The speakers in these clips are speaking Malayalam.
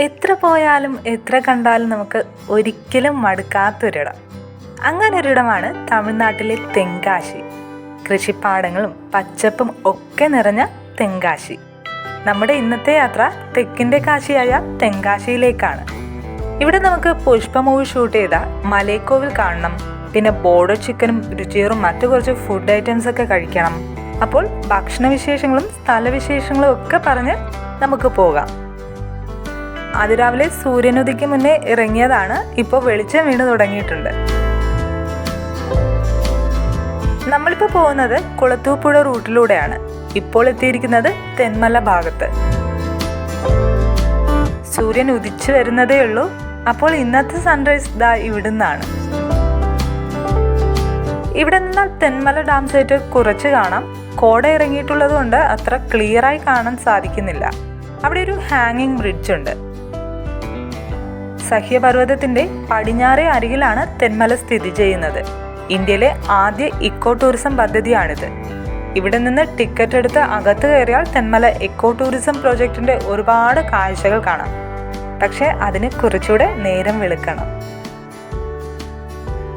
എത്ര പോയാലും എത്ര കണ്ടാലും നമുക്ക് ഒരിക്കലും മടുക്കാത്തൊരിടം. അങ്ങനെ ഒരിടമാണ് തമിഴ്നാട്ടിലെ തെങ്കാശി. കൃഷിപ്പാടങ്ങളും പച്ചപ്പും ഒക്കെ നിറഞ്ഞ തെങ്കാശി. നമ്മുടെ ഇന്നത്തെ യാത്ര തെക്കിന്റെ കാശിയായ തെങ്കാശിയിലേക്കാണ്. ഇവിടെ നമുക്ക് പുഷ്പ മൂവി ഷൂട്ട് ചെയ്ത മലേക്കോവിൽ കാണണം. പിന്നെ ബോർഡർ ചിക്കനും രുചിയറും മറ്റു കുറച്ച് ഫുഡ് ഐറ്റംസ് ഒക്കെ കഴിക്കണം. അപ്പോൾ ഭക്ഷണവിശേഷങ്ങളും സ്ഥലവിശേഷങ്ങളും ഒക്കെ പറഞ്ഞ് നമുക്ക് പോകാം. അതിരാവിലെ സൂര്യനുദിക്ക് മുന്നേ ഇറങ്ങിയതാണ്. ഇപ്പോൾ വെളിച്ചം വീണ് തുടങ്ങിയിട്ടുണ്ട്. നമ്മളിപ്പോൾ പോകുന്നത് കുളത്തൂപ്പുഴ റൂട്ടിലൂടെയാണ്. ഇപ്പോൾ എത്തിയിരിക്കുന്നത് തെന്മല ഭാഗത്ത്. സൂര്യൻ ഉദിച്ചു വരുന്നതേ ഉള്ളൂ. അപ്പോൾ ഇന്നത്തെ സൺറൈസ് ദാ ഇവിടുന്നാണ്. ഇവിടെ നിന്നാൽ തെന്മല ഡാം സൈറ്റ് കുറച്ച് കാണാം. കോട ഇറങ്ങിയിട്ടുള്ളത് കൊണ്ട് അത്ര ക്ലിയറായി കാണാൻ സാധിക്കുന്നില്ല. അവിടെ ഒരു ഹാങ്ങിങ് ബ്രിഡ്ജ് ഉണ്ട്. സഹ്യപർവതത്തിന്റെ പടിഞ്ഞാറേ അരികിലാണ് തെന്മല സ്ഥിതി ചെയ്യുന്നത്. ഇന്ത്യയിലെ ആദ്യ ഇക്കോ ടൂറിസം പദ്ധതിയാണിത്. ഇവിടെ നിന്ന് ടിക്കറ്റ് എടുത്ത് അകത്ത് കയറിയാൽ തെന്മല ഇക്കോ ടൂറിസം പ്രോജക്റ്റിന്റെ ഒരുപാട് കാഴ്ചകൾ കാണാം. പക്ഷേ അതിന് കുറച്ചുകൂടെ നേരം വെളുക്കണം.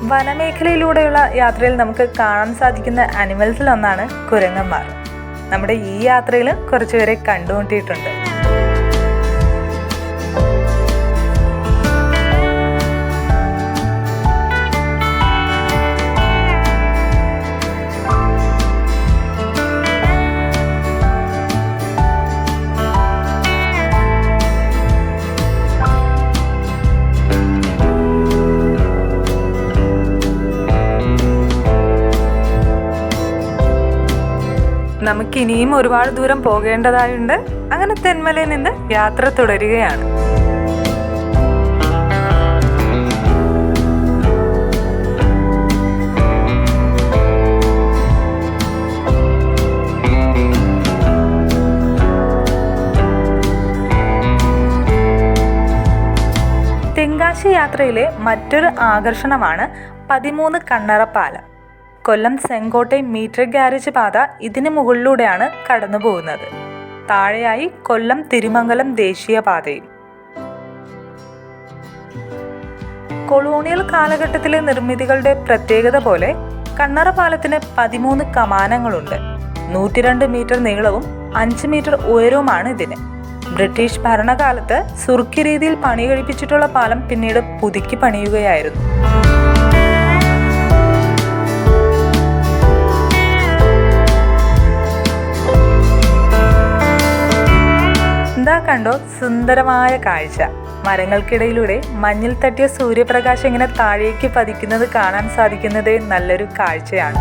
വനമേഖലയിലൂടെയുള്ള യാത്രയിൽ നമുക്ക് കാണാൻ സാധിക്കുന്ന അനിമൽസിൽ ഒന്നാണ് കുരങ്ങന്മാർ. നമ്മുടെ ഈ യാത്രയിൽ കുറച്ചുപേരെ കണ്ടുമുട്ടിയിട്ടുണ്ട്. നമുക്ക് ഇനിയും ഒരുപാട് ദൂരം പോകേണ്ടതായുണ്ട്. അങ്ങനെ തെന്മലയിൽ നിന്ന് യാത്ര തുടരുകയാണ്. തെങ്കാശി യാത്രയിലെ മറ്റൊരു ആകർഷണമാണ് പതിമൂന്ന് കണ്ണറ പാലം. കൊല്ലം സെങ്കോട്ടെ മീറ്റർ ഗ്യാരേജ് പാത ഇതിന് മുകളിലൂടെയാണ് കടന്നു പോകുന്നത് താഴെയായി കൊല്ലം തിരുമംഗലം ദേശീയ പാതയും. കൊളോണിയൽ കാലഘട്ടത്തിലെ നിർമ്മിതികളുടെ പ്രത്യേകത പോലെ കണ്ണറ പാലത്തിന് പതിമൂന്ന് കമാനങ്ങളുണ്ട്. നൂറ്റിരണ്ട് മീറ്റർ നീളവും അഞ്ച് മീറ്റർ ഉയരവുമാണ് ഇതിന്. ബ്രിട്ടീഷ് ഭരണകാലത്ത് സുർക്കി രീതിയിൽ പണി കഴിപ്പിച്ചിട്ടുള്ള പാലം പിന്നീട് പുതുക്കി പണിയുകയായിരുന്നു. എന്താ കണ്ടോ? സുന്ദരമായ കാഴ്ച. മരങ്ങൾക്കിടയിലൂടെ മഞ്ഞിൽ തട്ടിയ സൂര്യപ്രകാശം ഇങ്ങനെ താഴേക്ക് പതിക്കുന്നത് കാണാൻ സാധിക്കുന്നതേ നല്ലൊരു കാഴ്ചയാണ്.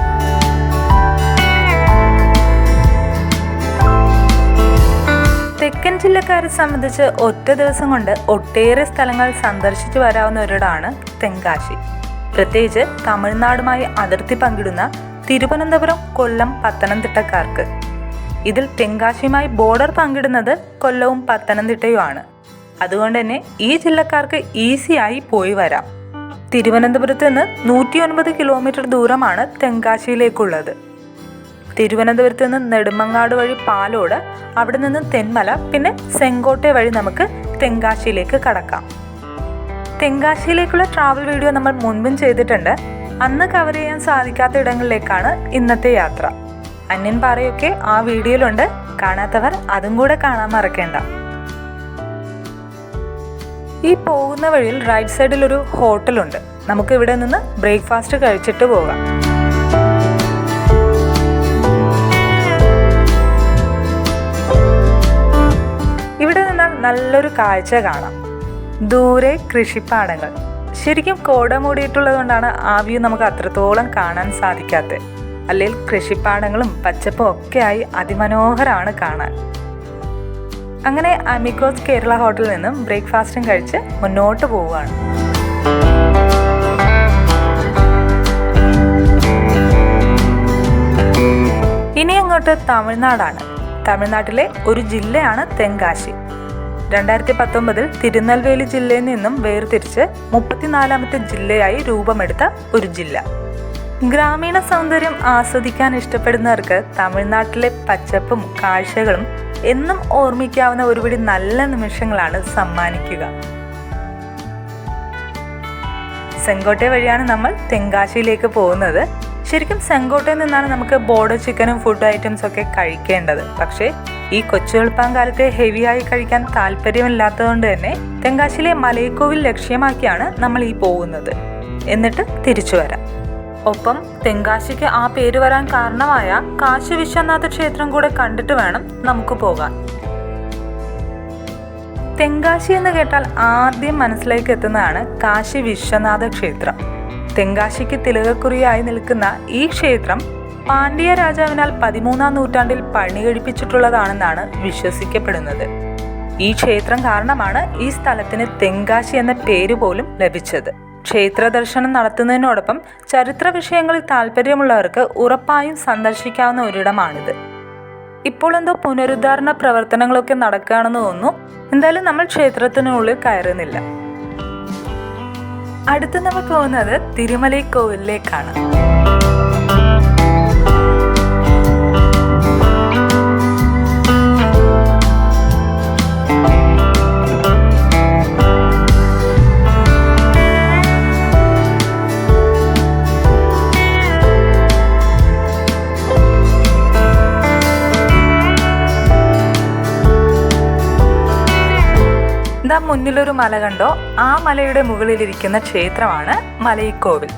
തെക്കൻ ജില്ലക്കാരെ സംബന്ധിച്ച് ഒറ്റ ദിവസം കൊണ്ട് ഒട്ടേറെ സ്ഥലങ്ങൾ സന്ദർശിച്ചു വരാവുന്ന ഒരിടാണ് തെങ്കാശി. പ്രത്യേകിച്ച് തമിഴ്നാടുമായി അതിർത്തി പങ്കിടുന്ന തിരുവനന്തപുരം കൊല്ലം പത്തനംതിട്ടക്കാർക്ക്. ഇതിൽ തെങ്കാശിയുമായി ബോർഡർ പങ്കിടുന്നത് കൊല്ലവും പത്തനംതിട്ടയുമാണ്. അതുകൊണ്ട് തന്നെ ഈ ജില്ലക്കാർക്ക് ഈസിയായി പോയി വരാം. തിരുവനന്തപുരത്ത് നിന്ന് നൂറ്റി ഒൻപത് കിലോമീറ്റർ ദൂരമാണ് തെങ്കാശിയിലേക്കുള്ളത്. തിരുവനന്തപുരത്ത് നിന്ന് നെടുമങ്ങാട് വഴി പാലോട് അവിടെ നിന്ന് തെന്മല പിന്നെ സെങ്കോട്ടെ വഴി നമുക്ക് തെങ്കാശിയിലേക്ക് കടക്കാം. തെങ്കാശിയിലേക്കുള്ള ട്രാവൽ വീഡിയോ നമ്മൾ മുൻപും ചെയ്തിട്ടുണ്ട്. അന്ന് കവർ ചെയ്യാൻ സാധിക്കാത്ത ഇടങ്ങളിലേക്കാണ് ഇന്നത്തെ യാത്ര. അന്യൻ പാറയൊക്കെ ആ വീഡിയോയിലുണ്ട്. കാണാത്തവർ അതും കൂടെ കാണാൻ മറക്കേണ്ട. ഈ പോകുന്ന വഴിയിൽ റൈറ്റ് സൈഡിൽ ഒരു ഹോട്ടലുണ്ട് നമുക്ക് ഇവിടെ നിന്ന് ബ്രേക്ക്ഫാസ്റ്റ് കഴിച്ചിട്ട് പോകാം. ഇവിടെ നിന്നാൽ നല്ലൊരു കാഴ്ച കാണാം. ദൂരെ കൃഷിപ്പാടങ്ങൾ. ശരിക്കും കോട മൂടിയിട്ടുള്ളത് കൊണ്ടാണ് ആ വ്യൂ നമുക്ക് അത്രത്തോളം കാണാൻ സാധിക്കാത്തത്. അല്ലെങ്കിൽ കൃഷിപ്പാടങ്ങളും പച്ചപ്പും ഒക്കെയായി അതിമനോഹരമാണ് കാണാൻ. അങ്ങനെ അമിക്കോസ് കേരള ഹോട്ടലിൽ നിന്നും ബ്രേക്ക്ഫാസ്റ്റും കഴിച്ച് മുന്നോട്ട് പോവുകയാണ്. ഇനി അങ്ങോട്ട് തമിഴ്നാടാണ്. തമിഴ്നാട്ടിലെ ഒരു ജില്ലയാണ് തെങ്കാശി. രണ്ടായിരത്തി പത്തൊമ്പതിൽ തിരുനെൽവേലി ജില്ലയിൽ നിന്നും വേർതിരിച്ച് മുപ്പത്തിനാലാമത്തെ ജില്ലയായി രൂപമെടുത്ത ഒരു ജില്ല. ഗ്രാമീണ സൗന്ദര്യം ആസ്വദിക്കാൻ ഇഷ്ടപ്പെടുന്നവർക്ക് തമിഴ്നാട്ടിലെ പച്ചപ്പും കാഴ്ചകളും എന്നും ഓർമ്മിക്കാവുന്ന ഒരുപിടി നല്ല നിമിഷങ്ങളാണ് സമ്മാനിക്കുക. സെങ്കോട്ടെ വഴിയാണ് നമ്മൾ തെങ്കാശിയിലേക്ക് പോകുന്നത്. ശരിക്കും സെങ്കോട്ടയിൽ നിന്നാണ് നമുക്ക് ബോർഡർ ചിക്കനും ഫുഡ് ഐറ്റംസ് ഒക്കെ കഴിക്കേണ്ടത്. പക്ഷേ ഈ കൊച്ചു ഹെവി ഹെവിയായി കഴിക്കാൻ താല്പര്യമില്ലാത്തതുകൊണ്ട് തന്നെ തെങ്കാശിയിലെ മലയക്കോവിൽ ലക്ഷ്യമാക്കിയാണ് നമ്മൾ ഈ പോകുന്നത്. എന്നിട്ട് തിരിച്ചു വരാം. ഒപ്പം തെങ്കാശിക്ക് ആ പേര് വരാൻ കാരണമായ കാശി വിശ്വനാഥ ക്ഷേത്രം കൂടെ കണ്ടിട്ട് വേണം നമുക്ക് പോകാൻ. തെങ്കാശി എന്ന് കേട്ടാൽ ആദ്യം മനസ്സിലേക്ക് എത്തുന്നതാണ് കാശി വിശ്വനാഥ ക്ഷേത്രം. തെങ്കാശിക്ക് തിലകക്കുറിയായി നിൽക്കുന്ന ഈ ക്ഷേത്രം പാണ്ഡ്യ രാജാവിനാൽ പതിമൂന്നാം നൂറ്റാണ്ടിൽ പണി കഴിപ്പിച്ചിട്ടുള്ളതാണെന്നാണ് വിശ്വസിക്കപ്പെടുന്നത്. ഈ ക്ഷേത്രം കാരണമാണ് ഈ സ്ഥലത്തിന് തെങ്കാശി എന്ന പേര് പോലും ലഭിച്ചത്. ക്ഷേത്ര ദർശനം നടത്തുന്നതിനോടൊപ്പം ചരിത്ര വിഷയങ്ങളിൽ താല്പര്യമുള്ളവർക്ക് ഉറപ്പായും സന്ദർശിക്കാവുന്ന ഒരിടമാണിത്. ഇപ്പോൾ എന്തോ പുനരുദ്ധാരണ പ്രവർത്തനങ്ങളൊക്കെ നടക്കുകയാണെന്ന് തോന്നുന്നു. എന്തായാലും നമ്മൾ ക്ഷേത്രത്തിനുള്ളിൽ കയറുന്നില്ല. അടുത്ത് നമ്മൾ പോകുന്നത് തിരുമലൈ കോവിലിലേക്കാണ്. ഇതാ മുന്നിലൊരു മല കണ്ടോ? ആ മലയുടെ മുകളിലിരിക്കുന്ന ക്ഷേത്രമാണ് മലയിക്കോവിൽ.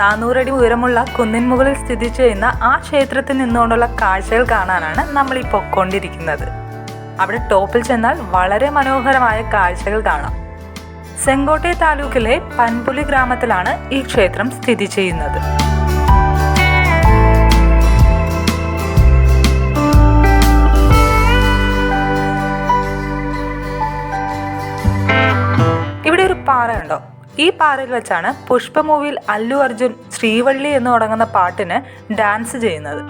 നാനൂറടി ഉയരമുള്ള കുന്നിൻ മുകളിൽ സ്ഥിതി ചെയ്യുന്ന ആ ക്ഷേത്രത്തിൽ നിന്നുകൊണ്ടുള്ള കാഴ്ചകൾ കാണാനാണ് നമ്മൾ ഈ പൊക്കൊണ്ടിരിക്കുന്നത് അവിടെ ടോപ്പിൽ ചെന്നാൽ വളരെ മനോഹരമായ കാഴ്ചകൾ കാണാം. സെങ്കോട്ടെ താലൂക്കിലെ പൻപുലി ഗ്രാമത്തിലാണ് ഈ ക്ഷേത്രം സ്ഥിതി ചെയ്യുന്നത്. ഇവിടെ ഒരു പാറ ഉണ്ടോ ഈ പാറയിൽ വെച്ചാണ് പുഷ്പ മൂവിയിൽ അല്ലു അർജുൻ ശ്രീവള്ളി എന്ന് തുടങ്ങുന്ന പാട്ടിന് ഡാൻസ് ചെയ്യുന്നത്.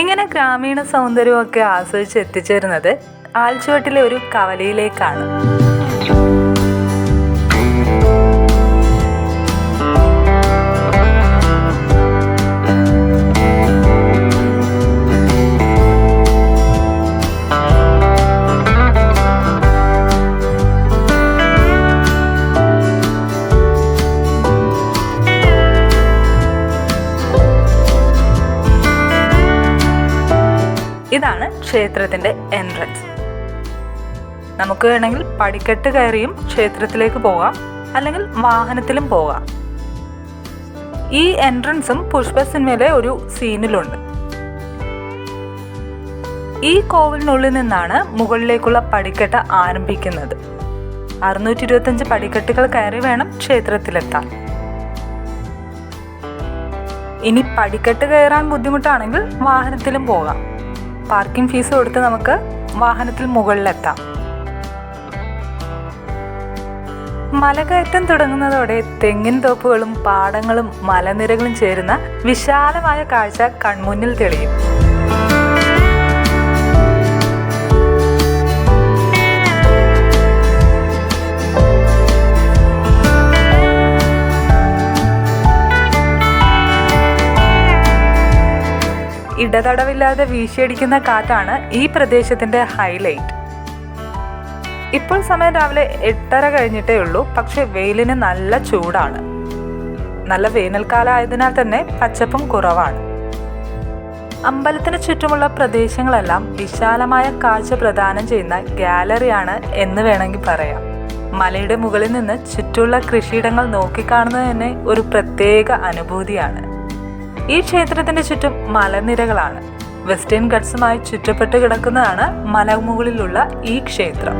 ഇങ്ങനെ ഗ്രാമീണ സൗന്ദര്യമൊക്കെ ആസ്വദിച്ച് എത്തിച്ചേരുന്നത് ആൽച്ചുവട്ടിലെ ഒരു കവലയിലേക്കാണ്. ഇതാണ് ക്ഷേത്രത്തിന്റെ എൻട്രൻസ് നമുക്ക് വേണമെങ്കിൽ പടിക്കെട്ട് കയറിയും ക്ഷേത്രത്തിലേക്ക് പോകാം. അല്ലെങ്കിൽ വാഹനത്തിലും പോകാം. ഈ എൻട്രൻസും പുഷ്പ സിനിമയിലെ ഒരു സീനിലുണ്ട് ഈ കോവിലിനുള്ളിൽ നിന്നാണ് മുകളിലേക്കുള്ള പടിക്കെട്ട് ആരംഭിക്കുന്നത്. അറുന്നൂറ്റി ഇരുപത്തഞ്ച് പടിക്കെട്ടുകൾ കയറി വേണം ക്ഷേത്രത്തിലെത്താൻ. ഇനി പടിക്കെട്ട് കയറാൻ ബുദ്ധിമുട്ടാണെങ്കിൽ വാഹനത്തിലും പോകാം. പാർക്കിംഗ് ഫീസ് കൊടുത്ത് നമുക്ക് വാഹനത്തിൽ മുകളിലെത്താം. മലകയറ്റം തുടങ്ങുന്നതോടെ തെങ്ങിൻ തോപ്പുകളും പാടങ്ങളും മലനിരകളും ചേരുന്ന വിശാലമായ കാഴ്ച കൺമുന്നിൽ തെളിയും. ഇടതടവില്ലാതെ വീശിയടിക്കുന്ന കാറ്റാണ് ഈ പ്രദേശത്തിന്റെ ഹൈലൈറ്റ് ഇപ്പോൾ സമയം രാവിലെ എട്ടര കഴിഞ്ഞിട്ടേ ഉള്ളൂ. പക്ഷെ വെയിലിന് നല്ല ചൂടാണ്. നല്ല വേനൽക്കാലം ആയതിനാൽ തന്നെ പച്ചപ്പും കുറവാണ്. അമ്പലത്തിന് ചുറ്റുമുള്ള പ്രദേശങ്ങളെല്ലാം വിശാലമായ കാഴ്ച പ്രദാനം ചെയ്യുന്ന ഗാലറിയാണ് എന്ന് വേണമെങ്കിൽ പറയാം. മലയുടെ മുകളിൽ നിന്ന് ചുറ്റുമുള്ള കൃഷിയിടങ്ങൾ നോക്കിക്കാണുന്നത് തന്നെ ഒരു പ്രത്യേക അനുഭൂതിയാണ്. ഈ ക്ഷേത്രത്തിന്റെ ചുറ്റും മലനിരകളാണ്. വെസ്റ്റേൺ ഗട്ട്സുമായി ചുറ്റപ്പെട്ട് കിടക്കുന്നതാണ് മലമുകളിലുള്ള ഈ ക്ഷേത്രം.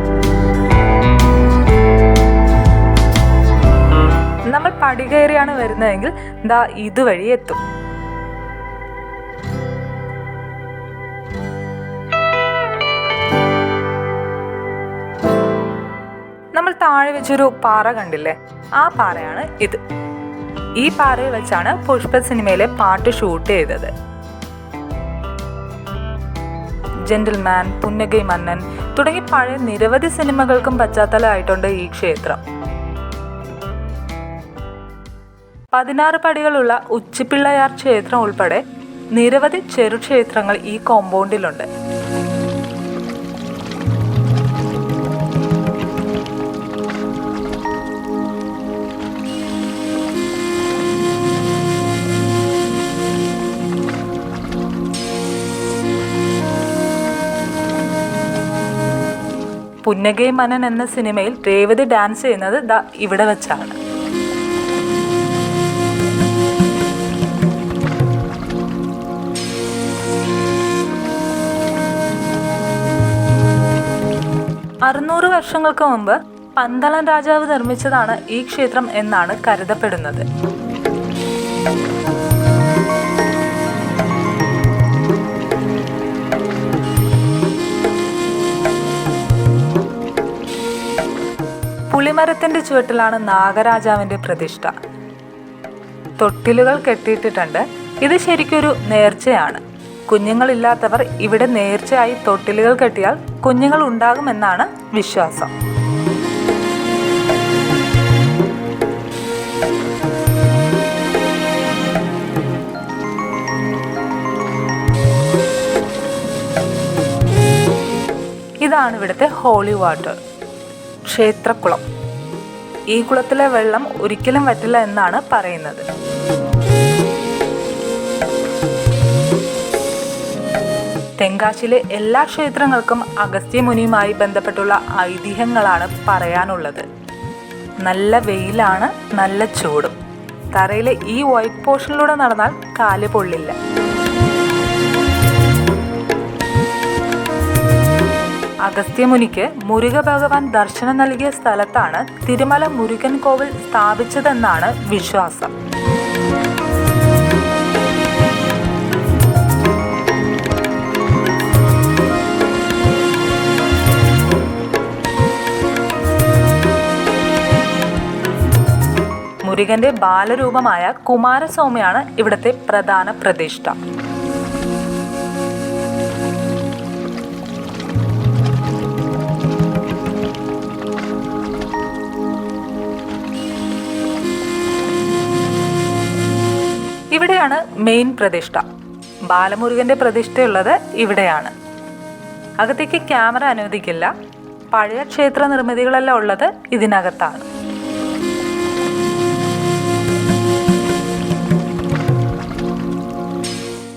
നമ്മൾ പടി കയറിയാണ് വരുന്നതെങ്കിൽ ദാ ഇതുവഴി എത്തും. നമ്മൾ താഴെ വെച്ചൊരു പാറ കണ്ടില്ലേ? ആ പാറയാണ് ഇത്. ഈ പാറയിൽ വെച്ചാണ് പുഷ്പ സിനിമയിലെ പാട്ട് ഷൂട്ട് ചെയ്തത്. ജെന്റിൽമാൻ പുന്നഗൈ മന്നൻ തുടങ്ങി പഴയ നിരവധി സിനിമകൾക്കും പശ്ചാത്തലമായിട്ടുണ്ട് ഈ ക്ഷേത്രം. പതിനാറ് പടികളുള്ള ഉച്ചിപ്പിള്ളയാർ ക്ഷേത്രം ഉൾപ്പെടെ നിരവധി ചെറുക്ഷേത്രങ്ങൾ ഈ കോമ്പൗണ്ടിലുണ്ട് പുന്നകൈ മനൻ എന്ന സിനിമയിൽ രേവതി ഡാൻസ് ചെയ്യുന്നത് ഇവിടെ വെച്ചാണ്. അറുന്നൂറ് വർഷങ്ങൾക്ക് മുമ്പ് പന്തളം രാജാവ് നിർമ്മിച്ചതാണ് ഈ ക്ഷേത്രം എന്നാണ് കരുതപ്പെടുന്നത്. പുളിമരത്തിന്റെ ചുവട്ടിലാണ് നാഗരാജാവിന്റെ പ്രതിഷ്ഠ. തൊട്ടിലുകൾ കെട്ടിയിട്ടിട്ടുണ്ട്. ഇത് ശരിക്കൊരു നേർച്ചയാണ്. കുഞ്ഞുങ്ങളില്ലാത്തവർ ഇവിടെ നേർച്ചയായി തൊട്ടിലുകൾ കെട്ടിയാൽ കുഞ്ഞുങ്ങൾ ഉണ്ടാകുമെന്നാണ് വിശ്വാസം. ഇതാണ് ഇവിടുത്തെ ഹോളി വാട്ടർ. ക്ഷേത്രക്കുളം. ഈ കുളത്തിലെ വെള്ളം ഒരിക്കലും വറ്റില്ല എന്നാണ് പറയുന്നത്. തെങ്കാശിയിലെ എല്ലാ ക്ഷേത്രങ്ങൾക്കും അഗസ്ത്യമുനിയുമായി ബന്ധപ്പെട്ടുള്ള ഐതിഹ്യങ്ങളാണ് പറയാനുള്ളത്. നല്ല വെയിലാണ് നല്ല ചൂടും. തറയിലെ ഈ വൈറ്റ് പോർഷനിലൂടെ നടന്നാൽ കാൽ പൊള്ളില്ല. അഗസ്ത്യമുനിക്ക് മുരുക ഭഗവാൻ ദർശനം നൽകിയ സ്ഥലത്താണ് തിരുമല മുരുകൻ കോവിൽ സ്ഥാപിച്ചതെന്നാണ് വിശ്വാസം. മുരുകന്റെ ബാലരൂപമായ കുമാരസ്വാമിയാണ് ഇവിടുത്തെ പ്രധാന പ്രതിഷ്ഠ. ഇവിടെയാണ് മെയിൻ പ്രതിഷ്ഠ. ബാലമുരുകന്റെ പ്രതിഷ്ഠയുള്ളത് ഇവിടെയാണ്. അകത്തേക്ക് ക്യാമറ അനുവദിക്കില്ല. പഴയ ക്ഷേത്ര നിർമ്മിതികളെല്ലാം ഉള്ളത് ഇതിനകത്താണ്.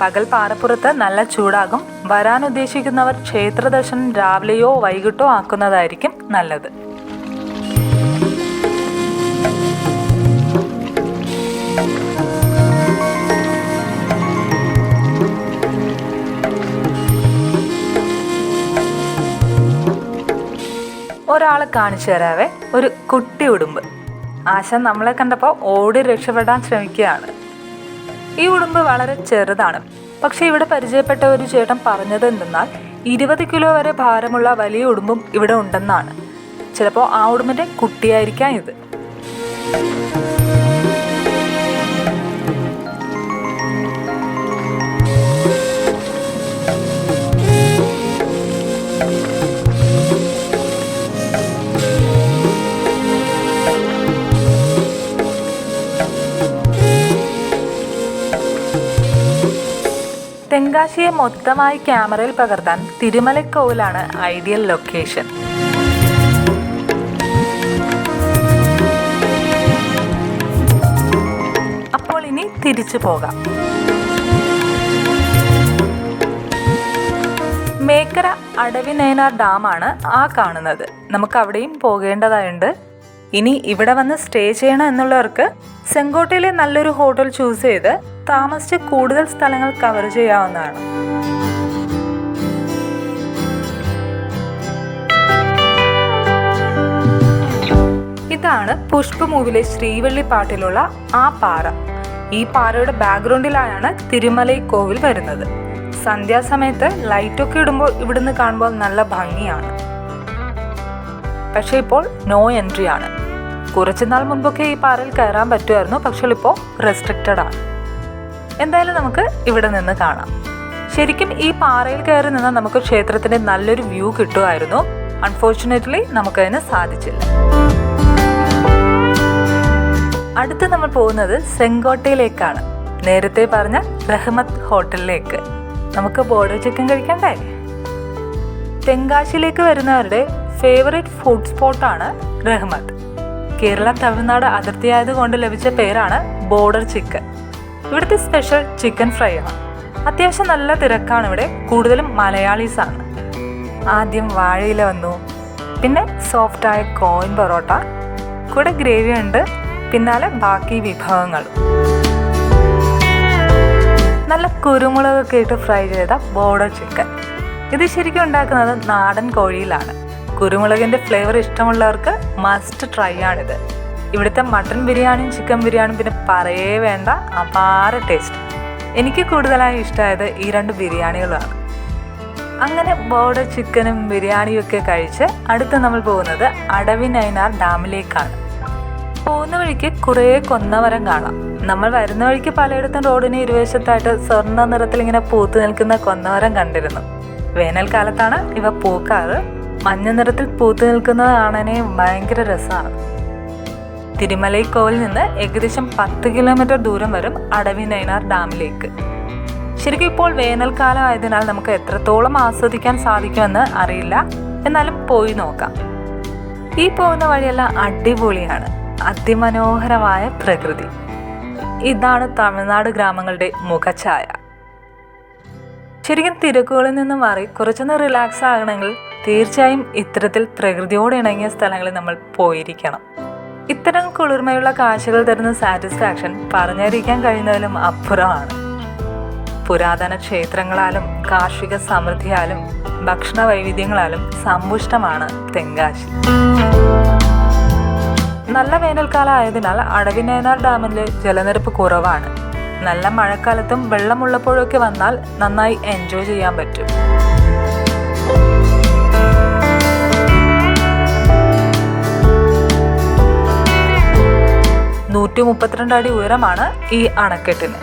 പകൽ പാറപ്പുറത്ത് നല്ല ചൂടാകും. വരാൻ ഉദ്ദേശിക്കുന്നവർ ക്ഷേത്ര ദർശനം രാവിലെയോ വൈകിട്ടോ ആക്കുന്നതായിരിക്കും നല്ലത്. ഒരാളെ കാണിച്ചു തരാവേ. ഒരു കുട്ടി ഉടുമ്പ്. ആശ നമ്മളെ കണ്ടപ്പോൾ ഓടി രക്ഷപ്പെടാൻ ശ്രമിക്കുകയാണ്. ഈ ഉടുമ്പ് വളരെ ചെറുതാണ്. പക്ഷേ ഇവിടെ പരിചയപ്പെട്ട ഒരു ചേട്ടൻ പറഞ്ഞത് എന്തെന്നാൽ ഇരുപത് കിലോ വരെ ഭാരമുള്ള വലിയ ഉടുമ്പും ഇവിടെ ഉണ്ടെന്നാണ്. ചിലപ്പോൾ ആ ഉടുമ്പിന്റെ കുട്ടിയായിരിക്കാം ഇത്. തെങ്കാശിയെ മൊത്തമായി ക്യാമറയിൽ പകർത്താൻ തിരുമലക്കോവിലാണ് ഐഡിയൽ ലൊക്കേഷൻ. അപ്പോൾ ഇനി തിരിച്ചു പോകാം. മേക്കര അടവിനയനാർ ഡാമാണ് ആ കാണുന്നത്. നമുക്ക് അവിടെയും പോകേണ്ടതായുണ്ട്. ഇനി ഇവിടെ വന്ന് സ്റ്റേ ചെയ്യണം എന്നുള്ളവർക്ക് സെങ്കോട്ടയിലെ നല്ലൊരു ഹോട്ടൽ ചൂസ് ചെയ്ത് താമസിച്ച് കൂടുതൽ സ്ഥലങ്ങൾ കവർ ചെയ്യാവുന്നതാണ്. ഇതാണ് പുഷ്പ മൂവിലെ ശ്രീവള്ളി പാട്ടിലുള്ള ആ പാറ. ഈ പാറയുടെ ബാക്ക്ഗ്രൗണ്ടിലായാണ് തിരുമലൈ കോവിൽ വരുന്നത്. സന്ധ്യാസമയത്ത് ലൈറ്റൊക്കെ ഇടുമ്പോൾ ഇവിടുന്ന് കാണുമ്പോൾ നല്ല ഭംഗിയാണ്. പക്ഷേ ഇപ്പോൾ നോ എൻട്രി ആണ്. കുറച്ച് നാൾ മുൻപൊക്കെ ഈ പാറയിൽ കയറാൻ പറ്റുമായിരുന്നു പക്ഷേ ഇപ്പോൾ റെസ്ട്രിക്റ്റഡ് ആണ്. എന്തായാലും നമുക്ക് ഇവിടെ നിന്ന് കാണാം. ശരിക്കും ഈ പാറയിൽ കയറി നിന്ന് നമുക്ക് ക്ഷേത്രത്തിന്റെ നല്ലൊരു വ്യൂ കിട്ടുമായിരുന്നു. അൺഫോർച്ചുനേറ്റ്ലി നമുക്കതിന് സാധിച്ചില്ല. അടുത്ത് നമ്മൾ പോകുന്നത് സെങ്കോട്ടയിലേക്കാണ്. നേരത്തെ പറഞ്ഞ റഹ്മത്ത് ഹോട്ടലിലേക്ക്. നമുക്ക് ബോർഡർ ചിക്കൻ കഴിക്കണ്ടേ തെങ്കാശിയിലേക്ക് വരുന്നവരുടെ ഫേവറേറ്റ് ഫുഡ് സ്പോട്ടാണ് റഹ്മത്ത്. കേരള തമിഴ്നാട് അതിർത്തിയായതുകൊണ്ട് ലഭിച്ച പേരാണ് ബോർഡർ ചിക്കൻ ഇവിടുത്തെ സ്പെഷ്യൽ ചിക്കൻ ഫ്രൈ ആണ്. അത്യാവശ്യം നല്ല തിരക്കാണ് ഇവിടെ കൂടുതലും മലയാളീസാണ് ആദ്യം വാഴയില വന്നു പിന്നെ സോഫ്റ്റായ കോയിൻ പൊറോട്ട കൂടെ ഗ്രേവി ഉണ്ട് പിന്നാലെ ബാക്കി വിഭവങ്ങൾ. നല്ല കുരുമുളകൊക്കെ ഇട്ട് ഫ്രൈ ചെയ്ത ബോർഡർ ചിക്കൻ ഇത് ശരിക്കും ഉണ്ടാക്കുന്നത് നാടൻ കോഴിയിലാണ്. കുരുമുളകിന്റെ ഫ്ലേവർ ഇഷ്ടമുള്ളവർക്ക് മസ്റ്റ് ട്രൈ ആണിത്. ഇവിടുത്തെ മട്ടൺ ബിരിയാണിയും ചിക്കൻ ബിരിയാണിയും പിന്നെ പറയേ വേണ്ട അപാര ടേസ്റ്റ് എനിക്ക് കൂടുതലായി ഇഷ്ടമായത് ഈ രണ്ട് ബിരിയാണികളാണ്. അങ്ങനെ ബോർഡർ ചിക്കനും ബിരിയാണിയും ഒക്കെ കഴിച്ച് അടുത്ത് നമ്മൾ പോകുന്നത് അടവി നൈനാർ ഡാമിലേക്കാണ്. പോകുന്ന വഴിക്ക് കുറേ കൊന്നമരം കാണാം. നമ്മൾ വരുന്ന വഴിക്ക് പലയിടത്തും റോഡിന് ഇരുവശത്തായിട്ട് സ്വർണ നിറത്തിൽ ഇങ്ങനെ പൂത്തു നിൽക്കുന്ന കൊന്നമരം കണ്ടിരുന്നു. വേനൽക്കാലത്താണ് ഇവ പൂക്കാറ്. മഞ്ഞ നിറത്തിൽ പൂത്തു നിൽക്കുന്നത് കാണാനേ ഭയങ്കര രസമാണ്. തിരുമലൈക്കോവിൽ നിന്ന് ഏകദേശം പത്ത് കിലോമീറ്റർ ദൂരം വരും അടവി നൈനാർ ഡാമിലേക്ക്. ശരിക്കും ഇപ്പോൾ വേനൽക്കാലം ആയതിനാൽ നമുക്ക് എത്രത്തോളം ആസ്വദിക്കാൻ സാധിക്കുമെന്ന് അറിയില്ല. എന്നാലും പോയി നോക്കാം. ഈ പോകുന്ന വഴിയെല്ലാം അടിപൊളിയാണ്. അതിമനോഹരമായ പ്രകൃതി. ഇതാണ് തമിഴ്നാട് ഗ്രാമങ്ങളുടെ മുഖഛായ. ശരിക്കും തിരക്കുകളിൽ നിന്ന് മാറി കുറച്ചൊന്ന് റിലാക്സ് ആകണമെങ്കിൽ തീർച്ചയായും ഇത്തരത്തിൽ പ്രകൃതിയോട് ഇണങ്ങിയ സ്ഥലങ്ങളിൽ നമ്മൾ പോയിരിക്കണം. ഇത്തരം കുളിർമയുള്ള കാഴ്ചകൾ തരുന്ന സാറ്റിസ്ഫാക്ഷൻ പറഞ്ഞറിയിക്കാൻ കഴിയുന്നതിലും അപ്പുറമാണ്. പുരാതന ക്ഷേത്രങ്ങളാലും കാർഷിക സമൃദ്ധിയാലും ഭക്ഷണ വൈവിധ്യങ്ങളാലും സമ്പുഷ്ടമാണ് തെങ്കാശി. നല്ല വേനൽക്കാലം ആയതിനാൽ അടവിനേനാർ ഡാമിലെ ജലനിരപ്പ് കുറവാണ്. നല്ല മഴക്കാലത്തും വെള്ളമുള്ളപ്പോഴൊക്കെ വന്നാൽ നന്നായി എൻജോയ് ചെയ്യാൻ പറ്റും. നൂറ്റി മുപ്പത്തിരണ്ട് അടി ഉയരമാണ് ഈ അണക്കെട്ടിന്.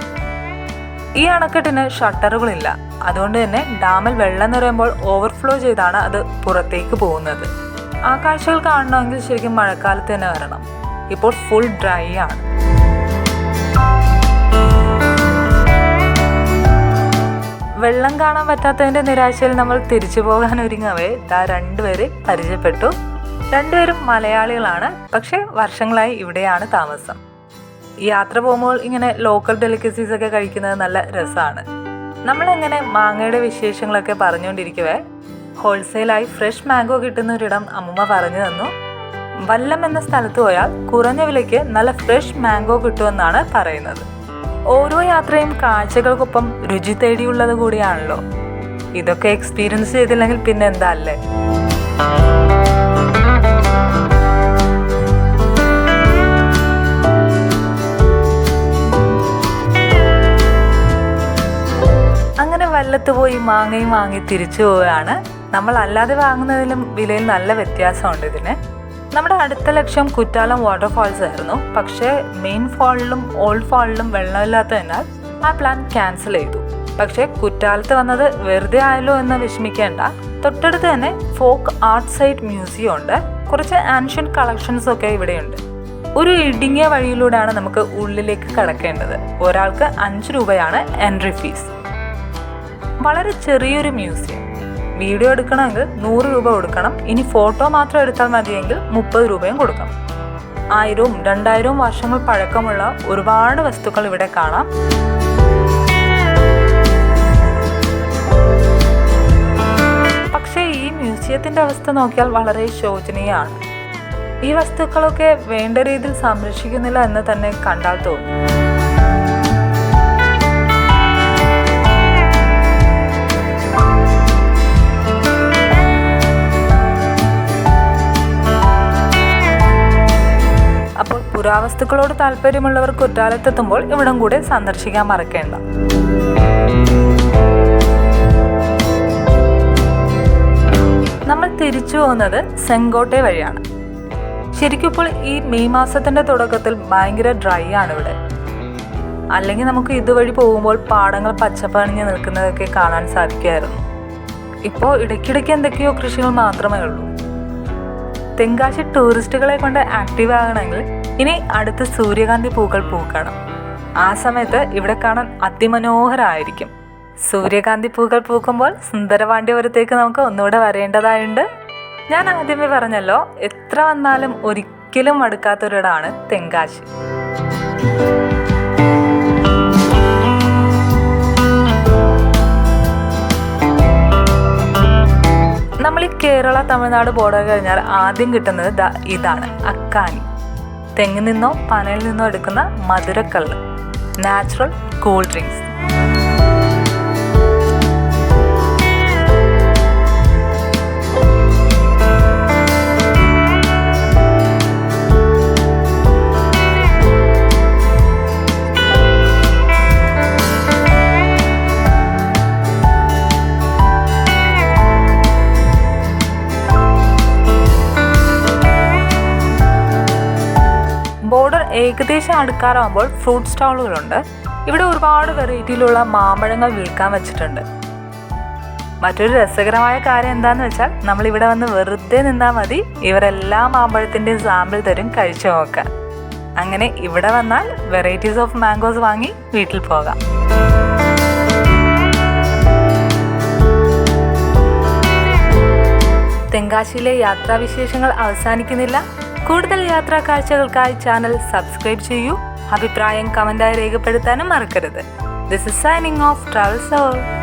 ഈ അണക്കെട്ടിന് ഷട്ടറുകളില്ല. അതുകൊണ്ട് തന്നെ ഡാമിൽ വെള്ളം നിറയുമ്പോൾ ഓവർഫ്ലോ ചെയ്താണ് അത് പുറത്തേക്ക് പോകുന്നത്. ആ കാഴ്ചകൾ കാണണമെങ്കിൽ ശരിക്കും മഴക്കാലത്ത് തന്നെ വരണം. ഇപ്പോൾ ഫുൾ ഡ്രൈ ആണ്. വെള്ളം കാണാൻ പറ്റാത്തതിന്റെ നിരാശയിൽ നമ്മൾ തിരിച്ചു പോകാൻ ഒരുങ്ങവേ. ദാ രണ്ടുപേരെ പരിചയപ്പെട്ടു. രണ്ടുപേരും മലയാളികളാണ്. പക്ഷെ വർഷങ്ങളായി ഇവിടെയാണ് താമസം. യാത്ര പോകുമ്പോൾ ഇങ്ങനെ ലോക്കൽ ഡെലിക്കസീസ് ഒക്കെ കഴിക്കുന്നത് നല്ല രസമാണ്. നമ്മളെങ്ങനെ മാങ്ങയുടെ വിശേഷങ്ങളൊക്കെ പറഞ്ഞുകൊണ്ടിരിക്കവേ? ഹോൾസെയിലായി ഫ്രഷ് മാംഗോ കിട്ടുന്ന ഒരിടം അമ്മൂമ്മ പറഞ്ഞു തന്നു. വല്ലം എന്ന സ്ഥലത്ത് പോയാൽ കുറഞ്ഞ വിലയ്ക്ക് നല്ല ഫ്രഷ് മാംഗോ കിട്ടുമെന്നാണ് പറയുന്നത്. ഓരോ യാത്രയും കാഴ്ചകൾക്കൊപ്പം രുചി തേടിയുള്ളത് കൂടിയാണല്ലോ. ഇതൊക്കെ എക്സ്പീരിയൻസ് ചെയ്തില്ലെങ്കിൽ പിന്നെ എന്താ അല്ലേ? അങ്ങനെ വല്ലത്ത് പോയി മാങ്ങയും വാങ്ങി തിരിച്ചു പോവുകയാണ്. നമ്മൾ അല്ലാതെ വാങ്ങുന്നതിലും വിലയിൽ നല്ല വ്യത്യാസമുണ്ട് ഇതിന്. നമ്മുടെ അടുത്ത ലക്ഷ്യം കുറ്റാലം വാട്ടർഫാൾസ് ആയിരുന്നു. പക്ഷേ മെയിൻ ഫാളിലും ഓൾഡ് ഫാളിലും വെള്ളമില്ലാത്തതിനാൽ ആ പ്ലാൻ ക്യാൻസൽ ചെയ്തു. പക്ഷേ കുറ്റാലത്ത് വന്നത് വെറുതെ ആയല്ലോ എന്ന് വിഷമിക്കേണ്ട. തൊട്ടടുത്ത് തന്നെ ഫോക്ക് ആർട്ട് സൈറ്റ് മ്യൂസിയം ഉണ്ട്. കുറച്ച് ആൻഷ്യൻ കളക്ഷൻസ് ഒക്കെ ഇവിടെയുണ്ട്. ഒരു ഇടുങ്ങിയ വഴിയിലൂടെയാണ് നമുക്ക് ഉള്ളിലേക്ക് കടക്കേണ്ടത്. ഒരാൾക്ക് അഞ്ച് രൂപയാണ് എൻട്രി ഫീസ് വളരെ ചെറിയൊരു മ്യൂസിയം വീഡിയോ എടുക്കണമെങ്കിൽ നൂറ് രൂപ കൊടുക്കണം. ഇനി ഫോട്ടോ മാത്രം എടുത്താൽ മതിയെങ്കിൽ മുപ്പത് രൂപയും കൊടുക്കണം ആയിരവും രണ്ടായിരവും വർഷങ്ങൾ പഴക്കമുള്ള ഒരുപാട് വസ്തുക്കൾ ഇവിടെ കാണാം. പക്ഷേ ഈ മ്യൂസിയത്തിന്റെ അവസ്ഥ നോക്കിയാൽ വളരെ ശോചനീയമാണ്. ഈ വസ്തുക്കളൊക്കെ വേണ്ട രീതിയിൽ സംരക്ഷിക്കുന്നില്ല എന്ന് തന്നെ കണ്ടാൽ തോന്നും. പുരാവസ്തുക്കളോട് താല്പര്യമുള്ളവർ കുറ്റാലത്തെത്തുമ്പോൾ ഇവിടം കൂടെ സന്ദർശിക്കാൻ മറക്കേണ്ട. നമ്മൾ തിരിച്ചു പോകുന്നത് സെങ്കോട്ടെ വഴിയാണ്. ശരിക്കും ഇപ്പോൾ ഈ മെയ് മാസത്തിന്റെ തുടക്കത്തിൽ ഭയങ്കര ഡ്രൈ ആണ് ഇവിടെ. അല്ലെങ്കിൽ നമുക്ക് ഇതുവഴി പോകുമ്പോൾ പാടങ്ങൾ പച്ചപ്പണിഞ്ഞ് നിൽക്കുന്നതൊക്കെ കാണാൻ സാധിക്കുമായിരുന്നു. ഇപ്പോൾ ഇടയ്ക്കിടയ്ക്ക് എന്തൊക്കെയോ കൃഷികൾ മാത്രമേ ഉള്ളൂ. തെങ്കാശി ടൂറിസ്റ്റുകളെ കൊണ്ട് ആക്റ്റീവ് ആകണമെങ്കിൽ ഇനി അടുത്ത സൂര്യകാന്തി പൂക്കൾ പൂക്കണം. ആ സമയത്ത് ഇവിടെ കാണാൻ അതിമനോഹരമായിരിക്കും സൂര്യകാന്തി പൂക്കൾ പൂക്കുമ്പോൾ സുന്ദരപാണ്ഡ്യപുരത്തേക്ക് നമുക്ക് ഒന്നുകൂടെ വരേണ്ടതായുണ്ട്. ഞാൻ ആദ്യമേ പറഞ്ഞല്ലോ എത്ര വന്നാലും ഒരിക്കലും മടുക്കാത്തൊരിടാണ് തെങ്കാശി. നമ്മൾ ഈ കേരള തമിഴ്നാട് ബോർഡർ കഴിഞ്ഞാൽ ആദ്യം കിട്ടുന്നത് ഇതാണ് അക്കാനി. തെങ്ങിൽ നിന്നോ പനയിൽ നിന്നോ എടുക്കുന്ന മധുരക്കള്ള്. നാച്ചുറൽ കൂൾ ഡ്രിങ്ക്സ് ഏകദേശം അടുക്കാറാകുമ്പോൾ ഫ്രൂട്ട് സ്റ്റാളുകളുണ്ട്. ഇവിടെ ഒരുപാട് വെറൈറ്റിയിലുള്ള മാമ്പഴങ്ങൾ വിൽക്കാൻ വെച്ചിട്ടുണ്ട്. മറ്റൊരു രസകരമായ കാര്യം എന്താന്ന് വെച്ചാൽ നമ്മൾ ഇവിടെ വന്ന് വെറുതെ നിന്നാൽ മതി. ഇവരെല്ലാ മാമ്പഴത്തിന്റെയും സാമ്പിൾ തരും കഴിച്ചു നോക്കാൻ അങ്ങനെ ഇവിടെ വന്നാൽ വെറൈറ്റീസ് ഓഫ് മാംഗോസ് വാങ്ങി വീട്ടിൽ പോകാം. തെങ്കാശിയിലെ യാത്രാവിശേഷങ്ങൾ അവസാനിക്കുന്നില്ല. കൂടുതൽ യാത്രാ കാഴ്ചകൾക്കായി ചാനൽ സബ്സ്ക്രൈബ് ചെയ്യൂ. അഭിപ്രായം കമന്റായി രേഖപ്പെടുത്താനും മറക്കരുത്. This is signing off travel soul